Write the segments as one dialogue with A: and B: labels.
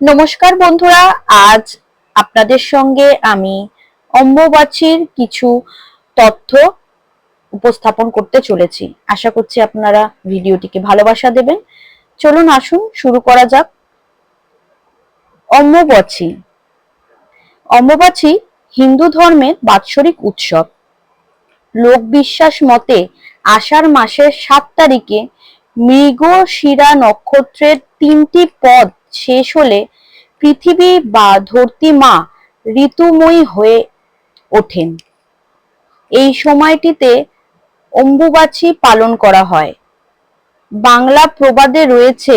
A: নমস্কার বন্ধুরা, আজ আপনাদের সঙ্গে আমি অম্বুবাচীর কিছু তথ্য উপস্থাপন করতে চলেছি। আশা করছি আপনারা ভিডিওটিকে ভালোবাসা দেবেন। চলুন, আসুন, শুরু করা যাক। অম্বুবাচী। অম্বুবাচী হিন্দু ধর্মের বাৎসরিক উৎসব। লোক বিশ্বাস মতে আষাঢ় মাসের সাত তারিখে মৃগশিরা নক্ষত্রের তিনটি পদ শেষ হলে পৃথিবী বা ধরতি মা ঋতুময়ী হয়ে ওঠেন। এই সময়টিতে অম্বুবাচী পালন করা হয়। বাংলা প্রবাদে রয়েছে,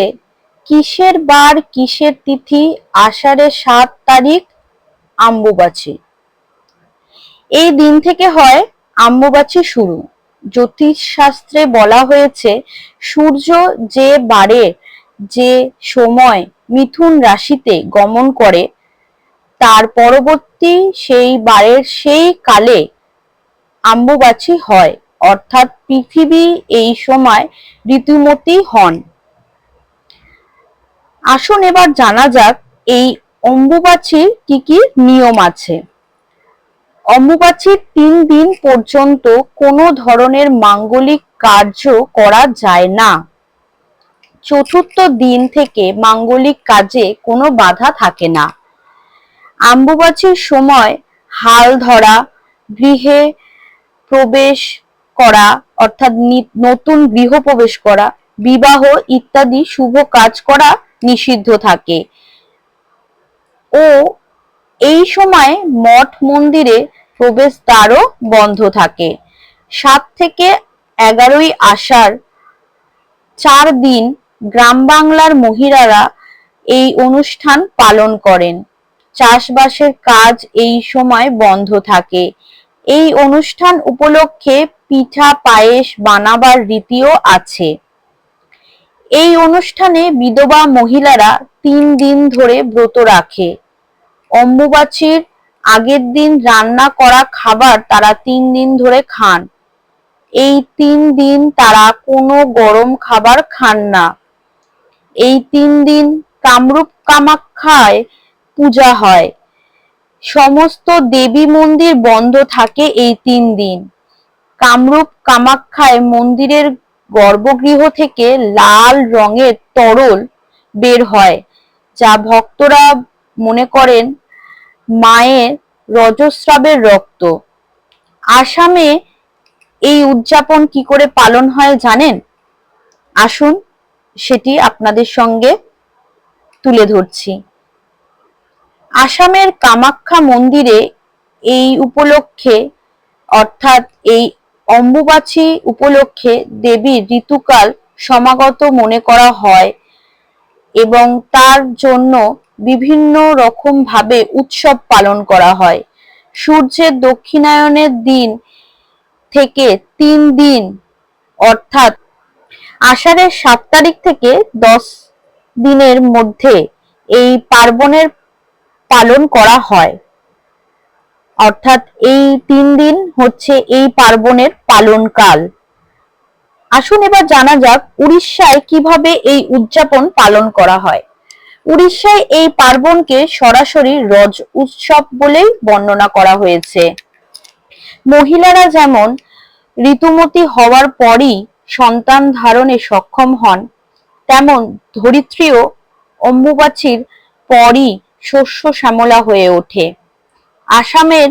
A: কিসের বার কিসের তিথি আষাঢ়ের সাত তারিখ আম্বুবাচী। এই দিন থেকে হয় আম্বুবাচী শুরু। জ্যোতিষ শাস্ত্রে বলা হয়েছে, সূর্য যে বারে, যে সময় মিথুন রাশিতে গমন করে, তার পরবর্তী সেই বারের সেই কালে আম্বুবাচী হয়, অর্থাৎ পৃথিবী এই সময় ঋতুমতী হন। আসুন এবার জানা যাক, এই অম্বুবাচীর কি কি নিয়ম আছে? অম্বুবাচীর তিন দিন পর্যন্ত কোনো ধরনের মাঙ্গলিক কার্য করা যায় না। চতুর্থ দিন থেকে মাঙ্গলিক কাজে কোনো বাধা থাকে না। আম্বুবাচীর সময় হাল ধরা, গৃহে প্রবেশ করা, অর্থাৎ নতুন গৃহ প্রবেশ করা, বিবাহ ইত্যাদি শুভ কাজ করা নিষিদ্ধ থাকে। ও এই সময় মঠ মন্দিরে প্রবেশ দ্বারও বন্ধ থাকে। সাত থেকে এগারোই আষাঢ় চার দিন গ্রাম বাংলার মহিলারা এই অনুষ্ঠান পালন করেন। চাষবাসের কাজ এই সময় বন্ধ থাকে। এই অনুষ্ঠান উপলক্ষে পিঠা পায়েস বানাবার রীতিও আছে। এই অনুষ্ঠানে বিধবা মহিলারা তিন দিন ধরে ব্রত রাখে। অম্বুবাচীর আগের দিন রান্না করা খাবার তারা তিন দিন ধরে খান। এই তিন দিন তারা কোনো গরম খাবার খান না। এই তিন দিন কামরূপ কামাখ্যায় পূজা হয়। সমস্ত দেবী মন্দির বন্ধ থাকে এই তিন দিন। কামরূপ কামাখ্যায় মন্দিরের গর্ভগৃহ থেকে লাল রঙের তরল বের হয়, যা ভক্তরা মনে করেন মায়ের রজস্রাবের রক্ত। আসামে এই উদযাপন কি করে পালন হয় জানেন? আসুন সেটি আপনাদের সঙ্গে তুলে ধরছি। আসামের কামাখ্যা মন্দিরে এই উপলক্ষে, অর্থাৎ এই অম্বুবাচী উপলক্ষে দেবীর ঋতুকাল সমাগত মনে করা হয় এবং তার জন্য বিভিন্ন রকম ভাবে উৎসব পালন করা হয়। সূর্যের দক্ষিণায়নের দিন থেকে তিন দিন, অর্থাৎ আষাঢ়ের সাত তারিখ থেকে দশ দিনের মধ্যে এই পার্বণের পালন করা হয়। অর্থাৎ এই তিন দিন হচ্ছে এই পার্বণের পালনকাল। আসুন এবার জানা যাক উড়িষ্যায় কীভাবে এই উদযাপন পালন করা হয়। উড়িষ্যায় এই পার্বণকে সরাসরি রজ উৎসব বলেই বর্ণনা করা হয়েছে। মহিলারা যেমন ঋতুমতী হওয়ার পরই সন্তান ধারণে সক্ষম হন, তেমন ধরিত্রীও অম্বুবাচীর পরই শস্য শ্যামলা হয়ে ওঠে। আসামের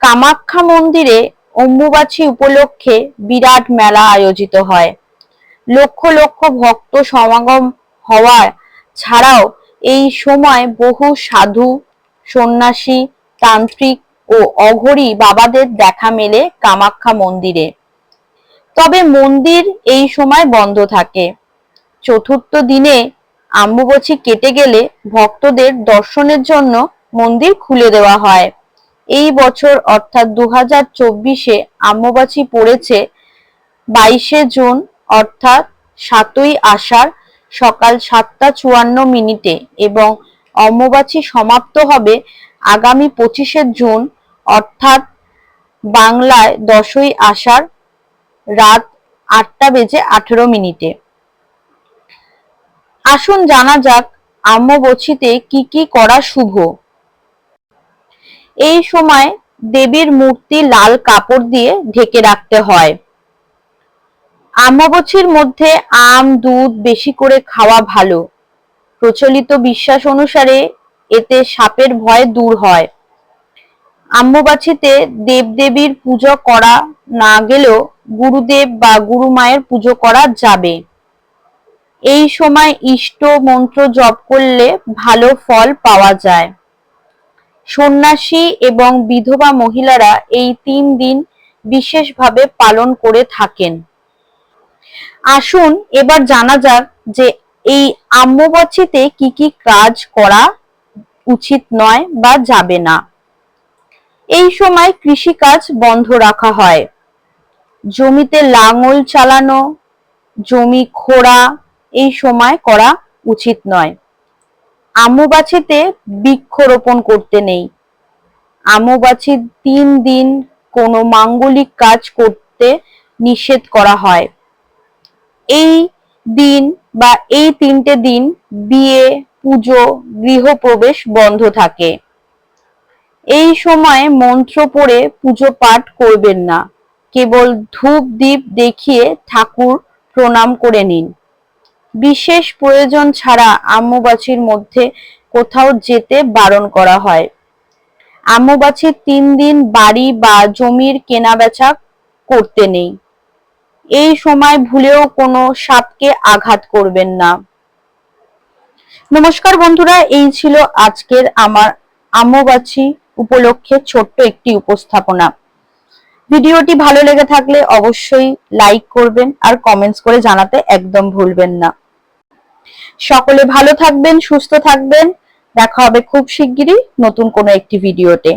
A: কামাখ্যা মন্দিরে অম্বুবাচী উপলক্ষে বিরাট মেলা আয়োজিত হয়। লক্ষ লক্ষ ভক্ত সমাগম হওয়া ছাড়াও এই সময় বহু সাধু, সন্ন্যাসী, তান্ত্রিক ও অঘরী বাবাদের দেখা মেলে কামাখ্যা মন্দিরে। তবে মন্দির এই সময় বন্ধ থাকে। চতুর্থ দিনে আম্বুবচী কেটে গেলে ভক্তদের দর্শনের জন্য মন্দির খুলে দেওয়া হয়। এই বছর অর্থাৎ দু হাজার চব্বিশে আম্বুবাচী পড়েছে বাইশে জুন, অর্থাৎ সাতই আষাঢ় সকাল সাতটা চুয়ান্ন মিনিটে এবং অম্বুবাচী সমাপ্ত হবে আগামী পঁচিশে জুন, অর্থাৎ বাংলায় দশই আষাঢ় রাত আটটা বেজে আঠেরো মিনিটে। আসুন জানা যাক আম্মবছিতে কি কি করা শুভ। এই সময় দেবীর মূর্তি লাল কাপড় দিয়ে ঢেকে রাখতে হয়। আম্মবছির মধ্যে আম, দুধ বেশি করে খাওয়া ভালো। প্রচলিত বিশ্বাস অনুসারে এতে সাপের ভয় দূর হয়। আম্মবাছিতে দেবদেবীর পুজো করা না গেলেও গুরুদেব বা গুরু মায়ের পুজো করা যাবে। এই সময় ইষ্ট মন্ত্র জপ করলে ভালো ফল পাওয়া যায়। সন্ন্যাসী এবং বিধবা মহিলারা এই তিন দিন বিশেষভাবে পালন করে থাকেন। আসুন এবার জানা যাক যে এই আম্মবচ্ছিতে কি কি কাজ করা উচিত নয় বা যাবে না। এই সময় কৃষিকাজ বন্ধ রাখা হয়। জমিতে লাঙল চালানো, জমি খোঁড়া, এই সময় করা উচিত নয়। আমুবাছিতে বৃক্ষরোপণ করতে নেই। আমুবাছির তিন দিন কোনো মাঙ্গলিক কাজ করতে নিষেধ করা হয়। এই দিন বা এই তিনটে দিন বিয়ে, পুজো, গৃহপ্রবেশ বন্ধ থাকে। এই সময় মন্ত্র পড়ে পুজো পাঠ করবেন না। কেবল ধূপ দ্বীপ দেখিয়ে ঠাকুর প্রণাম করে নিন। বিশেষ প্রয়োজন ছাড়া আম্মুবাছির মধ্যে কোথাও যেতে বারণ করা হয়। আম্মুবাছির তিন দিন বাড়ি বা জমির কেনাবেচা করতে নেই। এই সময় ভুলেও কোনো সাপকে আঘাত করবেন না। নমস্কার বন্ধুরা, এই ছিল আজকের আমার আম্মবাছি উপলক্ষে ছোট্ট একটি উপস্থাপনা। ভিডিওটি ভালো লেগে থাকলে অবশ্যই লাইক করবেন আর কমেন্টস করে জানাতে একদম ভুলবেন না। সকলে ভালো থাকবেন, সুস্থ থাকবেন। দেখা হবে খুব শিগগিরই নতুন কোনো একটি ভিডিওতে।